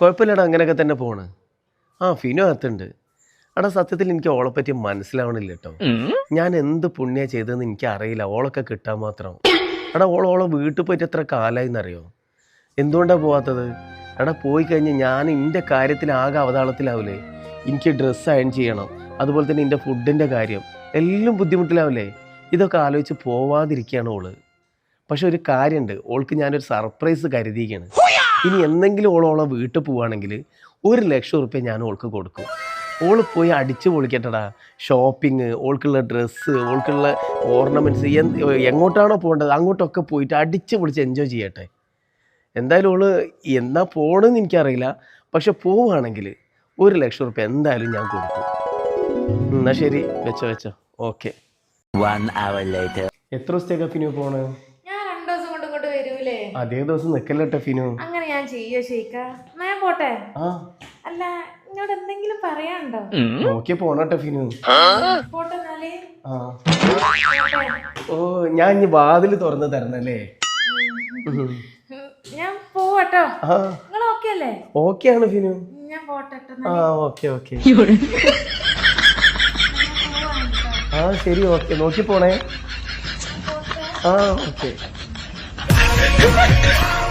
കുഴപ്പമില്ലടാ അങ്ങനെയൊക്കെ തന്നെ പോണ്. ആ ഫിനു അകത്തുണ്ട്. എടാ സത്യത്തിൽ എനിക്ക് ഓളെ പറ്റി മനസ്സിലാവണില്ല കേട്ടോ ഞാൻ എന്ത് പുണ്യ ചെയ്തതെന്ന് എനിക്ക് അറിയില്ല ഓളൊക്കെ കിട്ടാൻ മാത്രം. എടാ ഓളെ ഓളെ വീട്ടിൽ പോയിട്ട് എത്ര കാലമായി എന്നറിയോ? എന്തുകൊണ്ടാണ് പോവാത്തത്? എടാ പോയി കഴിഞ്ഞ് ഞാൻ എന്റെ കാര്യത്തിൽ ആകെ അവതാളത്തിലാവില്ലേ എനിക്ക് ഡ്രസ്സ് അയൺ ചെയ്യണം. അതുപോലെ തന്നെ എന്റെ ഫുഡിന്റെ കാര്യം. എല്ലാം ബുദ്ധിമുട്ടിലാവില്ലേ ഇതൊക്കെ ആലോചിച്ച് പോവാതിരിക്കുകയാണ് ഓൾ. പക്ഷെ ഒരു കാര്യമുണ്ട് ഓൾക്ക് ഞാനൊരു സർപ്രൈസ് കരുതിയിരിക്കുകയാണ് ഇനി എന്തെങ്കിലും ഓളോളം ഓളെ വീട്ടിൽ പോവുകയാണെങ്കിൽ ഒരു ലക്ഷം റുപ്യ ഞാൻ ഓൾക്ക് കൊടുക്കും. ഓൾ പോയി അടിച്ചു പൊളിക്കട്ടടാ. ഷോപ്പിംഗ് ഓൾക്കുള്ള ഡ്രസ്സ് ഓൾക്കുള്ള ഓർണമെന്റ്സ് എങ്ങോട്ടാണോ പോകേണ്ടത് അങ്ങോട്ടൊക്കെ പോയിട്ട് അടിച്ചു പൊളിച്ച് എൻജോയ് ചെയ്യട്ടെ. എന്തായാലും ഓൾ എന്നാ പോകണമെന്ന് എനിക്കറിയില്ല. പക്ഷെ പോവുകയാണെങ്കിൽ ഒരു ലക്ഷം റുപ്യ എന്തായാലും ഞാൻ കൊടുക്കും. എന്നാ ശരി വെച്ചോ വെച്ചോ. ഓക്കെ. എത്ര ദിവസത്തേക്കാ പിന്നെ പോണ് ഞാൻ രണ്ടു ദിവസം കൊണ്ട് ഇങ്ങോട്ട് വരൂലേ? അതേ ദിവസം നിൽക്കല്ലട്ടെ ഫിനു. അങ്ങനെ ഞാൻ ചെയ്യോ ഷെയ്ക്ക ഞാൻ പോട്ടെ? അല്ല എന്നോട് എന്തെങ്കിലും പറയാനുണ്ടോ? നോക്കി പോണട്ടെ ഫിനു. പോട്ടെ. ഓ ഞാൻ ഇനി വാതിൽ തുറന്ന് തരണല്ലേ? ഞാൻ പോവട്ടോ. നിങ്ങൾ ഓക്കെ അല്ലേ? ഓക്കെ ആണ് ഫിനു. ഞാൻ പോട്ടെ ട്ടോ ആ. ഓക്കെ ഓക്കെ ആ ശരി ഓക്കെ നോക്കി പോണേ. ആ ഓക്കെ Oh my god!